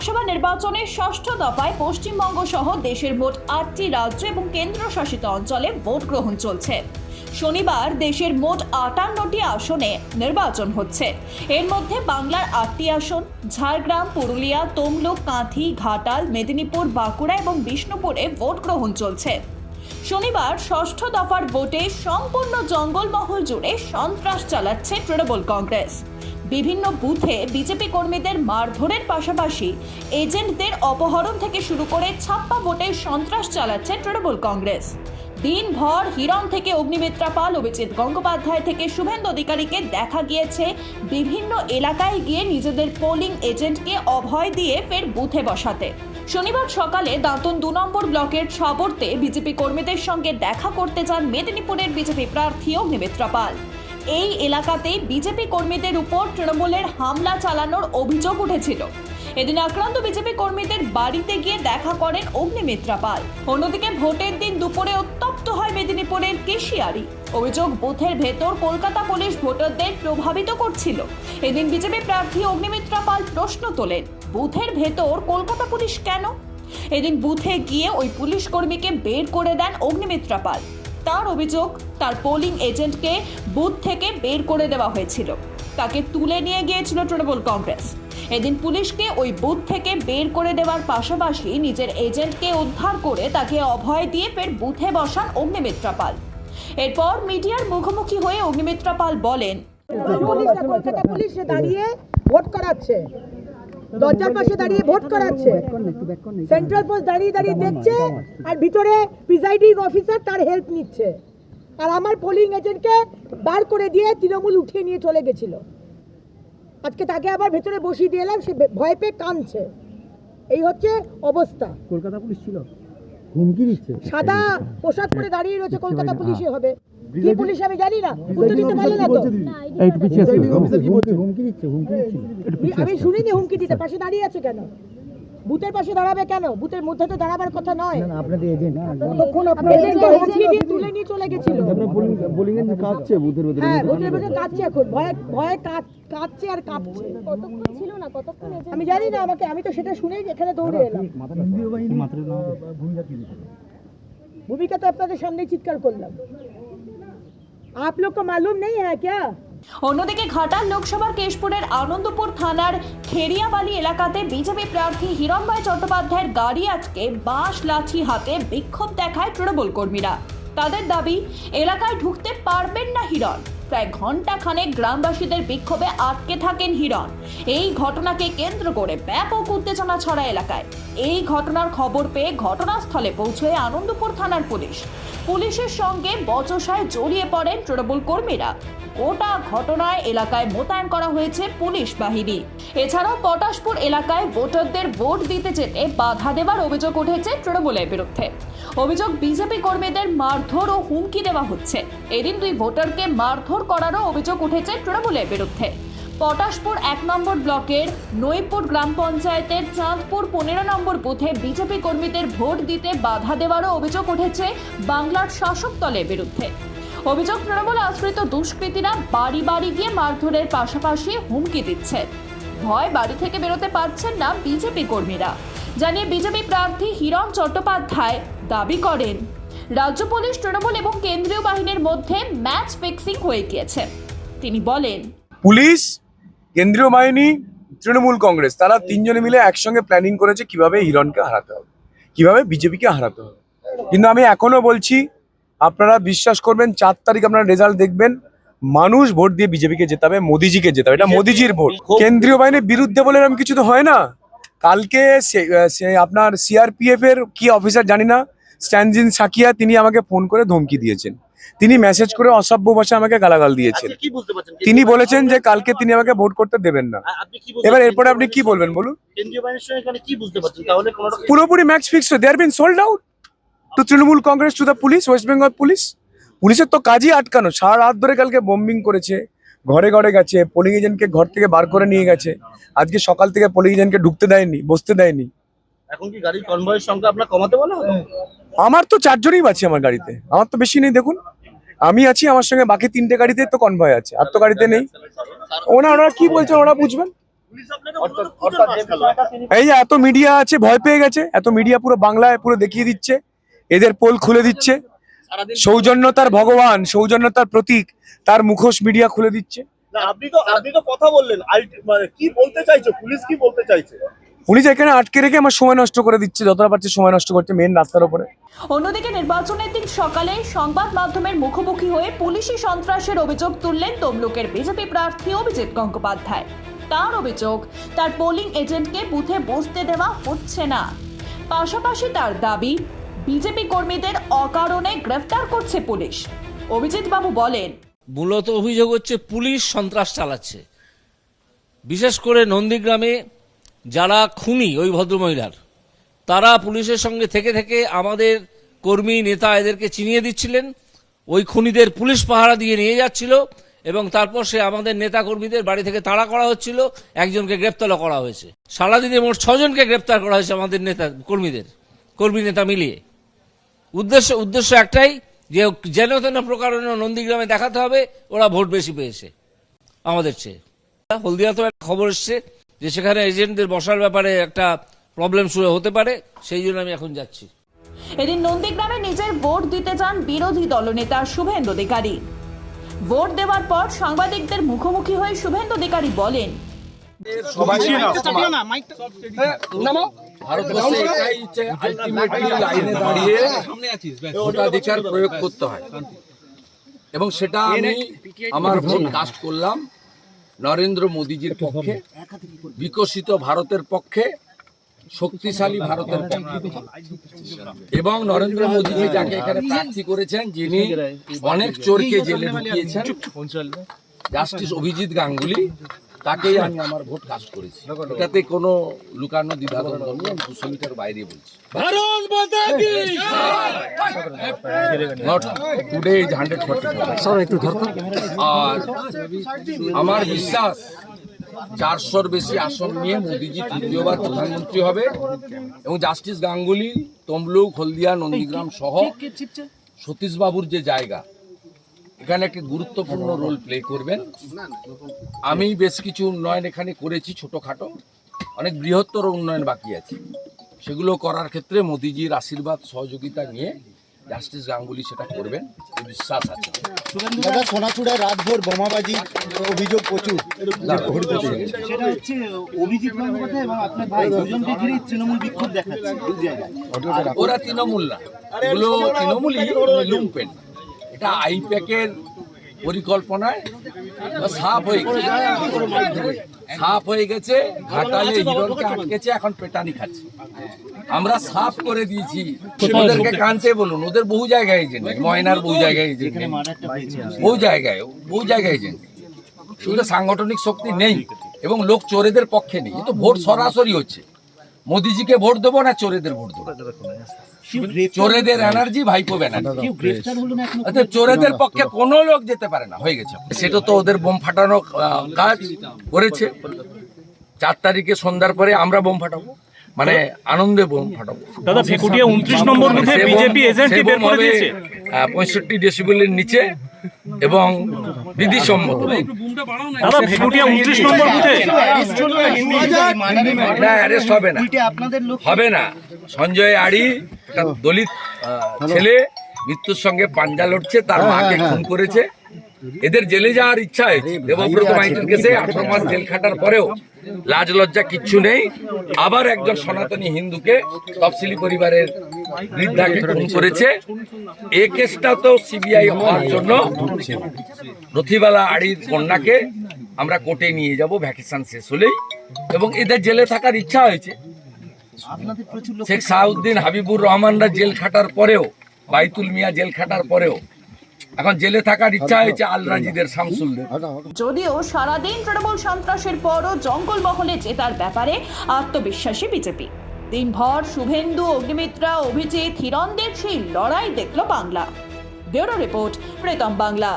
লোকসভা নির্বাচনের ষষ্ঠ দফায় পশ্চিমবঙ্গ সহ দেশের মোট আটটি রাজ্য এবং কেন্দ্রশাসিত অঞ্চলে ভোট গ্রহণ চলছে। শনিবার দেশের মোট আটান্নটি আসনে নির্বাচন হচ্ছে। এর মধ্যে বাংলার আটটি আসন, ঝাড়গ্রাম, পুরুলিয়া, তমলুক, কাঁথি, ঘাটাল, মেদিনীপুর, বাঁকুড়া এবং বিষ্ণুপুরে ভোট গ্রহণ চলছে। শনিবার ষষ্ঠ দফার ভোটে সম্পূর্ণ জঙ্গলমহল জুড়ে সন্ত্রাস চালাচ্ছে তৃণমূল কংগ্রেস। বিভিন্ন বুথে বিজেপি কর্মীদের মারধরের পাশাপাশি এজেন্টদের অপহরণ থেকে শুরু করে ছাপ্পা ভোটে সন্ত্রাস চালাচ্ছে তৃণমূল কংগ্রেস। দিনভর হিরণ থেকে অগ্নিমিত্রা পাল, অভিজিৎ গঙ্গোপাধ্যায় থেকে শুভেন্দু অধিকারীকে দেখা গিয়েছে। বিভিন্ন এলাকায় গিয়ে নিজেদের পোলিং এজেন্টকে অভয় দিয়ে ফের বুথে বসাতে। শনিবার সকালে দাঁতন দু নম্বর ব্লকের ছবর্তে বিজেপি কর্মীদের সঙ্গে দেখা করতে যান মেদিনীপুরের বিজেপি প্রার্থী অগ্নিমিত্রা পাল। এই এলাকাতেই বিজেপি কর্মীদের উপর তৃণমূলের হামলা চালানোর অভিযোগ উঠেছিল। এদিন আক্রান্ত বিজেপি কর্মীদের বাড়িতে গিয়ে দেখা করেন অগ্নিমিত্রা পাল। অন্যদিকে ভোটের দিন দুপুরে উত্তপ্ত হয় মেদিনীপুরের কেশিয়ারি। অভিযোগ, বুথের ভেতর কলকাতা পুলিশ ভোটারদের প্রভাবিত করছিল। এদিন বিজেপি প্রার্থী অগ্নিমিত্রা পাল প্রশ্ন তোলেন, বুথের ভেতর কলকাতা পুলিশ কেন? এদিন বুথে গিয়ে ওই পুলিশ কর্মীকে বের করে দেন অগ্নিমিত্রা পাল। তার অভিযোগ তার পোলিং এজেন্টকে বুথ থেকে বের করে দেওয়া হয়েছিল তাকে তুলে নিয়ে গিয়েছিল তৃণমূল কংগ্রেস এদিন পুলিশকে ওই বুথ থেকে বের করে দেওয়ার পাশাপাশি নিজের এজেন্টকে উদ্ধার করে তাকে অভয় দিয়ে ফের বুথে বসান অগ্নিমিত্রা পাল এরপর মিডিয়ার মুখোমুখি হয়ে অগ্নিমিত্রা পাল বলেন পুলিশ দাঁড়িয়ে ভোট করাচ্ছে দরজার পাশে দাঁড়িয়ে ভোট করাচ্ছে। সেন্ট্রাল পোস্ট দাঁড়িয়ে দাঁড়িয়ে দেখছে আর ভিতরে প্রিজাইডিং অফিসার তার হেল্প নিচ্ছে। আর আমার পোলিং এজেন্টকে বার করে দিয়ে তৃণমূল উঠিয়ে নিয়ে চলে গেছিল। আজকে তাকে আবার ভেতরে বসিয়ে দিয়ে এলাম, সে ভয় পেয়ে কাঁদছে। এই হচ্ছে অবস্থা। কলকাতা পুলিশ ছিল? হুমকি দিচ্ছে। সাদা পোশাক পরে দাঁড়িয়ে রয়েছে কলকাতা পুলিশে হবে কি পুলিশ আমি জানি না। উত্তর দিতে পারলে না তো? একটু পিছিয়ে হুমকি দিচ্ছে হুমকি দিচ্ছে। আমি শুনিনি হুমকি দিতে পাশে দাঁড়িয়ে আছে কেন? বুথের পাশে দাঁড়াবে কেন বুথের মধ্যে তো দাঁড়াবার কথা নয় না আপনাদের এজেন্ট তখন এজেন্টকে হুমকি দিয়ে তুলে নিয়ে চলে গেছিল আপনার বোলিং বোলিং এর কাঁপছে বুথের ভিতরে হ্যাঁ বুথের মধ্যে কাঁদছে এখন ভয়ে ভয়ে কাঁদ- কাঁদছে আর কাঁপছে কতক্ষণ ছিল না কতক্ষণ এজেন্ট আমি জানি না আমাকে আমি তো সেটা শুনেই এখানে দৌড়ে এলাম ভূমিকা তো আপনাদের সামনেই চিৎকার করলাম आप लोग को मालूम नहीं है क्या অন্যদিকে ঘাটাল লোকসভার কেশপুরের আনন্দপুর থানার খেরিয়াবালি এলাকাতে বিজেপি প্রার্থী হিরণময় চট্টোপাধ্যায়ের গাড়ি আজকে বাঁশ লাঠি হাতে বিক্ষোভ দেখায় তৃণমূল কর্মীরা। তাদের দাবি, এলাকায় ঢুকতে পারবেন না হিরণ। প্রায় ঘণ্টা খানেক গ্রামবাসীদের বিক্ষোভে আটকে থাকেন হিরণ। এই ঘটনাকে কেন্দ্র করে ব্যাপক উত্তেজনা ছড়া এলাকায়। এই ঘটনার খবর পেয়ে ঘটনাস্থলে পৌঁছয়ে আনন্দপুর থানার পুলিশ। পুলিশের সঙ্গে বচসায় জড়িয়ে পড়েন তৃণমূল কর্মীরা। গোটা ঘটনায় এলাকায় মোতায়েন করা হয়েছে পুলিশ বাহিনী। এছাড়াও পটাশপুর এলাকায় ভোটারদের ভোট দিতে যেতে বাধা দেওয়ার অভিযোগ উঠেছে তৃণমূলের বিরুদ্ধে। অভিযোগ বিজেপি কর্মীদের মারধর ও হুমকি দেওয়া হচ্ছে। এদিন দুই ভোটারকে মারধর করারও অভিযোগ উঠেছে তৃণমূলের বিরুদ্ধে। পটাশপুর এক নম্বর ব্লকের নইপুর গ্রাম পঞ্চায়েতের চাঁদপুর পনেরো নম্বর বুথে বিজেপি কর্মীদের ভোট দিতে বাধা দেওয়ারও অভিযোগ উঠেছে বাংলার শাসক দলের বিরুদ্ধে। অভিযোগ তৃণমূল আশ্রিত দুষ্কৃতীরা বাড়ি বাড়ি গিয়ে মারধরের পাশাপাশি হুমকি দিচ্ছে। ভয় বাড়ি থেকে বেরোতে পারছেন না বিজেপি কর্মীরা। জানিয়ে বিজেপি প্রার্থী হিরণ চট্টোপাধ্যায় দাবি করেন। রাজ্য পুলিশ তৃণমূল এবং কেন্দ্রীয় বাহিনীর মধ্যে ম্যাচ ফিক্সিং হয়ে গিয়েছে। তিনি বলেন পুলিশ কেন্দ্রীয় বাহিনী তৃণমূল কংগ্রেস তারা তিনজনে মিলে একসঙ্গে প্ল্যানিং করেছে কীভাবে হিরণকে হারাতে হবে কীভাবে বিজেপিকে হারাতে হবে। কিন্তু আমি এখনও বলছি আপনারা বিশ্বাস করবেন চার তারিখ আপনারা রেজাল্ট দেখবেন মানুষ ভোট দিয়ে বিজেপিকে জেতাবে মোদিজিকে জেতাবে এটা মোদিজির ভোট। কেন্দ্রীয় বাহিনীর বিরুদ্ধে বলে এরকম কিছু তো হয় না। কালকে সে- সে আপনার সিআরপিএফ এর কি অফিসার জানি না স্ট্যানজিন সাকিয়া তিনি আমাকে ফোন করে ধমকি দিয়েছেন। তিনি মেসেজ করে অসভ্য ভাষায় আমাকে গালাগাল দিয়েছেন। আজকে কি বুঝতে পারছেন? তিনি বলেছেন যে কালকে তিনি আমাকে ভোট করতে দেবেন না। এবার এরপরে আপনি কি বলবেন বলুন? পুরোপুরি match fix they are been sold out to Trinamool Congress to the police West Bengal police পুলিশের তো কাজই আটকানো। সারা রাত ধরে কালকে বোম্বিং করেছে ঘরে ঘরে গেছে পোলিং এজেন্টকে ঘর থেকে বার করে নিয়ে গেছে। আজকে সকাল থেকে পোলিং এজেন্টকে ঢুকতে দেয়নি বসতে দেয়নি। এখন কি গাড়ির কনভয়ের সংখ্যা আপনার কমাতে বলা আমার তো চারজনই আছে আমার গাড়িতে। আমার তো বেশি নেই, দেখুন। আমি আছি, আমার সঙ্গে বাকি তিনটে গাড়িতে তো কনভয় আছে। আর তো গাড়িতে নেই। ওনা, ওনারা কি বলছেন, ওরা বুঝবেন। এই যে এত মিডিয়া আছে, ভয় পেয়ে গেছে। এত মিডিয়া পুরো বাংলায় পুরো দেখিয়ে দিচ্ছে। এদের পোল খুলে দিচ্ছে। সৌজন্যতার ভগবান, সৌজন্যতার প্রতীক, তার মুখোশ মিডিয়া খুলে দিচ্ছে। আপনি তো আপনি তো কথা বললেন। মানে কি বলতে চাইছো? পুলিশ কি বলতে চাইছে? পুলিশ এখানে আটকে রেখে আমার সময় নষ্ট করে দিচ্ছে যতটা পারছে সময় নষ্ট করছে মেন রাস্তার উপরে। অন্যদিকে নির্বাচনের দিন সকালে সংবাদ মাধ্যমের মুখোমুখি হয়ে পুলিশি সন্ত্রাসের অভিযোগ তুললেন তমলুকের বিজেপি প্রার্থী অভিজিৎ গঙ্গোপাধ্যায়। তার অভিযোগ তার পোলিং এজেন্টকে বুথে বসতে দেওয়া হচ্ছে না। পাশাপাশি তার দাবি বিজেপি কর্মীদের অকারণে গ্রেফতার করছে পুলিশ। অভিজিৎ বাবু বলেন মূলত অভিযোগ হচ্ছে পুলিশ সন্ত্রাস চালাচ্ছে। বিশেষ করে নন্দীগ্রামে যারা খুনি ওই ভদ্রমহিলার, তারা পুলিশের সঙ্গে থেকে থেকে আমাদের কর্মী নেতা এদেরকে চিনিয়ে দিচ্ছিলেন। ওই খুনিদের পুলিশ পাহারা দিয়ে নিয়ে যাচ্ছিল এবং তারপর সে আমাদের নেতা কর্মীদের বাড়ি থেকে তাড়া করা হচ্ছিল, একজনকে গ্রেপ্তারও করা হয়েছে। সারাদিনে মোট ছজনকে গ্রেপ্তার করা হয়েছে আমাদের নেতা কর্মীদের, কর্মী নেতা মিলিয়ে। উদ্দেশ্য উদ্দেশ্য একটাই, যে যেন তেন প্রকারণে নন্দীগ্রামে দেখাতে হবে, ওরা ভোট বেশি পেয়েছে, আমাদের চেয়ে। হলদিয়া তো একটা খবর এসছে যে সেখানে এজেন্টদের বসার ব্যাপারে একটা প্রবলেম শুরু হতে পারে সেই জন্য আমি এখন যাচ্ছি। এদিন নন্দীগ্রামে নিজের ভোট দিতে যান বিরোধী দলনেতা শুভেন্দু অধিকারী। ভোট দেওয়ার পর সাংবাদিকদের মুখোমুখি হয়ে শুভেন্দু অধিকারী বলেন ভারতবর্ষে এটাই হচ্ছে আলটিমেটলি লাইনে দাঁড়িয়ে ভোটাধিকার প্রয়োগ করতে হয়। এবং সেটা আমি আমার ভোট কাস্ট করলাম। নরেন্দ্র মোদীজির পক্ষে, বিকশিত ভারতের পক্ষে, শক্তিশালী ভারতের এবং নরেন্দ্র মোদীজি যাকে এখানে প্রার্থী করেছেন, যিনি অনেক চোরকে জেলে ঢুকিয়েছেন, জাস্টিস অভিজিৎ গাঙ্গুলি। তাকেই আমি আমার ভোট কাজ করেছি। এটাতে কোনো লুকানো দ্বিধাদ্বন্দ্ব নেই আমি দুশো মিটার বাইরে বলছি। Not today is 140 আর আমার বিশ্বাস চারশোর বেশি আসন নিয়ে মোদিজি তৃতীয়বার প্রধানমন্ত্রী হবে এবং জাস্টিস গাঙ্গুলি তমলুক হলদিয়া নন্দীগ্রাম সহ সতীশবাবুর যে জায়গা এখানে একটি গুরুত্বপূর্ণ রোল প্লে করবেন। আমি বেশ কিছু উন্নয়ন এখানে করেছি ছোটোখাটো। অনেক বৃহত্তর উন্নয়ন বাকি আছে। সেগুলো করার ক্ষেত্রে মোদিজির আশীর্বাদ সহযোগিতা নিয়ে জাস্টিস গাঙ্গুলি সেটা করবেন। এই বিশ্বাস আছে। দাদা সোনাচূড়ায় রাতভর বোমাবাজি অভিযোগ প্রচুর। সেটা হচ্ছে অভিজিৎ গঙ্গোপাধ্যায় এবং আপনার ভাই দুজনকে ঘিরে তৃণমূল বিক্ষোভ দেখাচ্ছে। ওরা তৃণমূল না। এগুলো তৃণমূলই লুম্পেন। এটা আইপ্যাকের পরিকল্পনায় সাফ হয়ে গেছে। সাফ হয়ে গেছে, ঘাটালে হিরণকে আটকেছে, এখন পেটানি খাচ্ছে। আমরা সাফ করে দিয়েছি। ওদেরকে কানতে বলুন, ওদের বহু জায়গায় এজেন্ট, ময়নার বহু জায়গায় এজেন্ট। বহু জায়গায় বহু জায়গায় এজেন্ট। সেগুলো সাংগঠনিক শক্তি নেই এবং লোক চোরেদের পক্ষে নেই তো ভোট সরাসরি হচ্ছে। মোদিজিকে ভোট দেবো না চোরেদের ভোট দেবো? চোরেদের এনার্জি ভাইপো ব্যানার্জি অতএব চোরেদের পক্ষে কোনো লোক যেতে পারে না হয়ে গেছে। সেটা তো ওদের বোম ফাটানো কাজ করেছে। চার তারিখে সন্ধ্যার পরে আমরা বোম ফাটাবো। মানে আনন্দে বোম ফাটাবো। দাদা ভেকুটিয়া উনত্রিশ নম্বর বুথে বিজেপি এজেন্টকে সে বের করে দিয়েছে? পঁয়ষট্টি ডেসিবেলের নিচে। এবং বিধিসম্মত না অ্যারেস্ট হবে না। হবে না। সঞ্জয় আড়ি একটা দলিত ছেলে মৃত্যুর সঙ্গে পাঞ্জা লড়ছে তার মাকে খুন করেছে। এদের জেলে যাওয়ার ইচ্ছা হয়েছে দেবব্রত মাইতির কেসে আঠারো মাস জেল খাটার পরেও লাজ লজ্জা কিচ্ছু নেই। আবার একজন সনাতনী হিন্দুকে তফসিলি পরিবারের বৃদ্ধাকে করেছে। এ কেসটা তো সিবিআই হওয়ার জন্য রথিবালা আড়ির কন্যাকে আমরা কোর্টে নিয়ে যাব, ভ্যাকেশন শেষ হলেই। এবং এদের জেলে থাকার ইচ্ছা হয়েছে। শেখ সাউদ্দিন হাবিবুর রহমানরা জেল খাটার পরেও, বাইতুল মিয়া জেল খাটার পরেও, এখন জেলে থাকার ইচ্ছা হয়েছে আল রাজিদের, শামসুলদের। যদিও সারাদিন তৃণমূল সন্ত্রাসের পরও জঙ্গলমহলে জেতার ব্যাপারে আত্মবিশ্বাসী বিজেপি। দিনভর শুভেন্দু অগ্নিমিত্রা অভিজিৎ হিরণদের সেই লড়াই দেখল Bangla. Bureau report Pritam Bangla.